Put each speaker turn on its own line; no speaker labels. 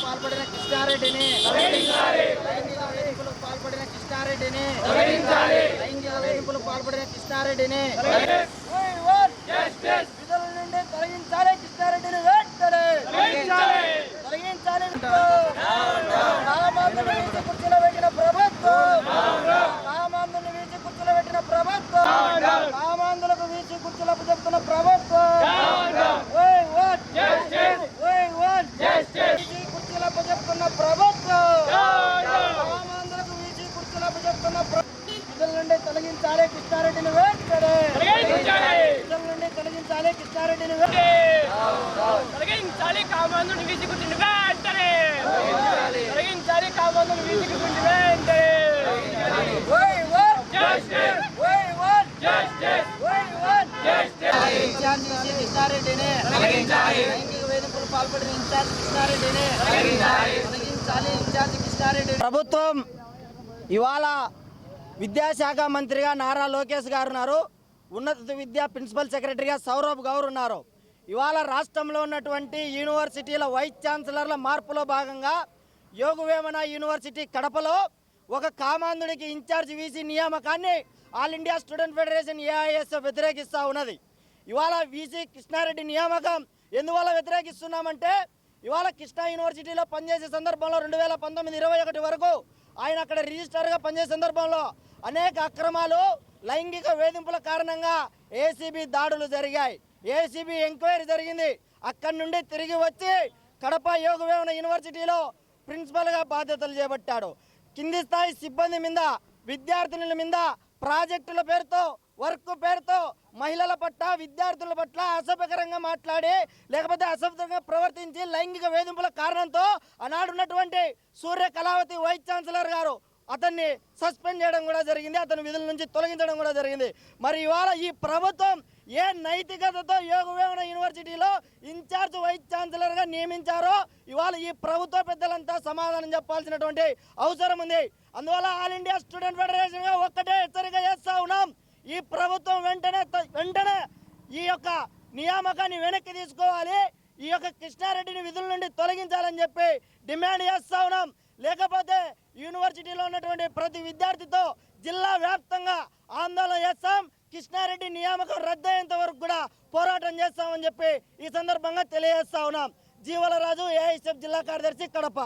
పాల్పడిన కృష్ణారెడ్డిని లైంగిక వేధింపులకు పాల్పడిన కృష్ణారెడ్డిని లైంగిక వేధింపులకు పాల్పడిన కృష్ణారెడ్డిని విధుల నుండి తొలగించాలి కృష్ణారెడ్డిని వెంటనే తొలగించాలి రామాంధ్రుని వీచి కుర్చీలో పెట్టిన ప్రభుత్వం రామాంధ్రుని వీచి కుర్చీలో పెట్టిన ప్రభుత్వం రామాంధ్రులకు వీచి కుర్చీలకు చెప్తున్న ప్రభుత్వం ఓయ్ ఓయ్. ఓయ్ ఓయ్. వీచి కుర్చీలకు చెప్తున్న ప్రభుత్వం రామాంధ్రులకు వీచి కుర్చీలకు చెప్తున్న ప్ర- విధుల నుండి తొలగించాలి కృష్ణారెడ్డిని వెంటనే విధుల నుండి తొలగించాలి కృష్ణారెడ్డిని వెంటనే
తొలగించాలి కామందుని వీసుకుంటుంది వెంటనే తొలగించాలి కామందుని వీసుకుంటుంది వెంటనే
ఓయ్ ఓయ్. కృష్ణారెడ్డిని వేధింపులు పాల్పడిన ఇన్ఛార్జ్ కృష్ణారెడ్డిని. తొలగించాలి. ఇన్ఛార్జ్ కృష్ణారెడ్డి ప్రభుత్వం ఇవాళ విద్యాశాఖ మంత్రిగా నారా లోకేష్ గారు ఉన్నారు. ఉన్నత విద్య ప్రిన్సిపల్ సెక్రటరీగా సౌరభ్ గౌర్ ఉన్నారు. ఇవాళ రాష్ట్రంలో ఉన్నటువంటి యూనివర్సిటీల వైస్ ఛాన్సలర్ల మార్పులో భాగంగా యోగవేమన యూనివర్సిటీ కడపలో ఒక కామాంధుడికి ఇన్ఛార్జ్ వీసీ నియామకాన్ని all India student federation AIS వ్యతిరేకిస్తూ ఉన్నది. ఇవాళ వీసీ కృష్ణారెడ్డి నియామకం ఎందువల్ల వ్యతిరేకిస్తున్నామంటే ఇవాళ కృష్ణా యూనివర్సిటీలో పనిచేసే సందర్భంలో రెండు వేల పంతొమ్మిది ఇరవై ఒకటి వరకు ఆయన అక్కడ రిజిస్టర్గా పనిచేసే సందర్భంలో అనేక అక్రమాలు లైంగిక వేధింపుల కారణంగా ఏసీబీ దాడులు జరిగాయి. ఏసీబీ ఎంక్వైరీ జరిగింది. అక్కడి నుండి తిరిగి వచ్చి కడప యోగవేమన యూనివర్సిటీలో ప్రిన్సిపల్గా బాధ్యతలు చేపట్టాడు. కింది స్థాయి సిబ్బంది మీద విద్యార్థినుల మీద ప్రాజెక్టుల పేరుతో వర్క్ పేరుతో మహిళల పట్ల విద్యార్థుల పట్ల అసభ్యకరంగా మాట్లాడి లేకపోతే అసభ్యంగా ప్రవర్తించి లైంగిక వేధింపుల కారణంతో ఆనాడున్నటువంటి సూర్య కళావతి వైస్ ఛాన్సలర్ గారు అతన్ని సస్పెండ్ చేయడం కూడా జరిగింది అతను విధుల నుంచి తొలగించడం కూడా జరిగింది. మరి ఇవాళ ఈ ప్రభుత్వం ఏ నైతికతతో యోగవేమన యూనివర్సిటీలో ఇన్ఛార్జ్ వైస్ ఛాన్సలర్గా నియమించారో ఇవాళ ఈ ప్రభుత్వ పెద్దలంతా సమాధానం చెప్పాల్సినటువంటి అవసరం ఉంది. అందువల్ల ఆల్ ఇండియా స్టూడెంట్ ఫెడరేషన్గా ఒక్కటే హెచ్చరిక చేస్తా ఉన్నాం. ఈ ప్రభుత్వం వెంటనే వెంటనే ఈ యొక్క నియామకాన్ని వెనక్కి తీసుకోవాలి. ఈ యొక్క కృష్ణారెడ్డిని విధుల నుండి తొలగించాలని చెప్పి డిమాండ్ చేస్తా ఉన్నాం. లేకపోతే యూనివర్సిటీలో ఉన్నటువంటి ప్రతి విద్యార్థితో జిల్లా వ్యాప్తంగా ఆందోళన చేస్తాం. కృష్ణారెడ్డి నియామకం రద్దయ్యేంత వరకు కూడా పోరాటం చేస్తామని చెప్పి ఈ సందర్భంగా తెలియజేస్తా ఉన్నాం. జీవలరాజు ఏఐఎస్ఎఫ్ జిల్లా కార్యదర్శి కడప.